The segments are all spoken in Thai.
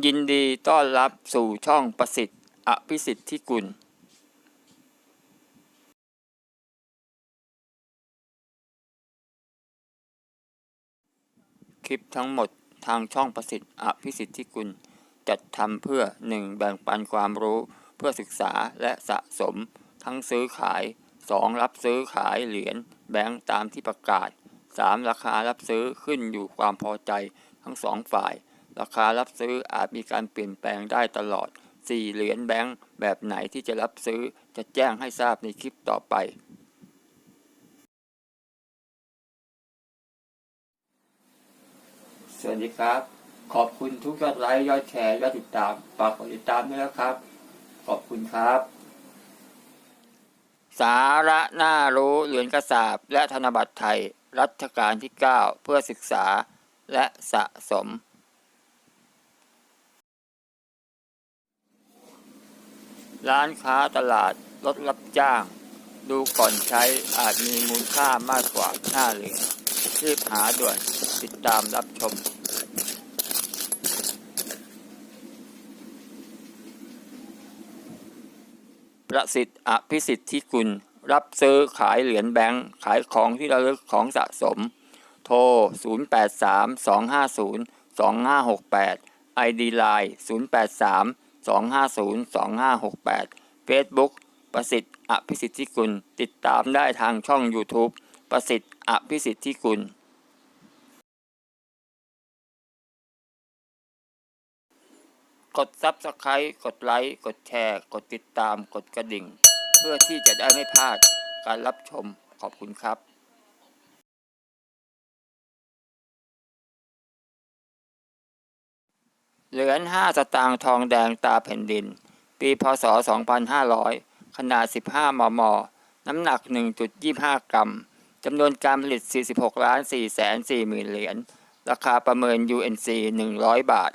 ยินดีต้อนรับสู่ช่องประสิทธิ์อภิสิทธิ์ที่กุล คลิปทั้งหมดทางช่องประสิทธิ์อภิสิทธิ์ที่กุล จัดทำเพื่อ 1. แบ่งปันความรู้เพื่อศึกษาและสะสม ทั้งซื้อขาย 2. รับซื้อขายเหรียญแบงก์ตามที่ประกาศ 3. ราคารับซื้อขึ้นอยู่ความพอใจทั้งสองฝ่าย ราคารับซื้ออาจมีการเปลี่ยนแปลงได้ตลอด 4. เหรียญแบงก์แบบไหนที่จะรับซื้อจะแจ้งให้ทราบในคลิปต่อไป สวัสดีครับ ขอบคุณทุกยอดไลค์ยอดแชร์ยอดติดตามฝากกดติดตามด้วยนะครับ ขอบคุณครับ สาระน่ารู้เหรียญกระสาบและธนบัตรไทย รัชกาลที่ 9 เพื่อศึกษาและสะสม ร้านค้าตลาดรถรับจ้าง ดูก่อนใช้อาจมีมูลค่ามากกว่า5เหรียญรีบหาด่วนติดตามรับชม ประสิทธิ์อภิสิทธิกุลรับซื้อขายเหรียญแบงค์ขายของที่ระลึกของสะสม โทร 0832502568 ID Line 2502568 Facebook ประสิทธิ์อภิสิทธิกุล ติดตามได้ทางช่อง YouTube ประสิทธิ์อภิสิทธิกุล กด Subscribe กดไลค์ กดแชร์ กดติดตาม กดกระดิ่ง เพื่อที่จะได้ไม่พลาดการรับชม ขอบคุณครับ เหรียญ5สตางค์ทองแดงตาแผ่นดิน ปีพศ 2500 ขนาด 15 มม น้ำหนัก 1.25 กรัม จำนวนการผลิต 46 ล้าน4 4 0 0 0เหรียญ ราคาประเมิน UNC 100 บาท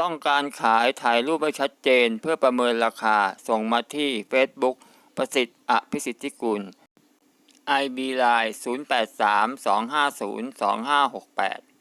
ต้องการขายถ่ายรูปให้ชัดเจนเพื่อประเมินราคาส่งมาที่ Facebook ประสิทธิ์อภิสิทธิกุล IB Line 0832502568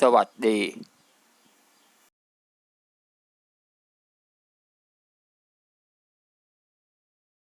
สวัสดี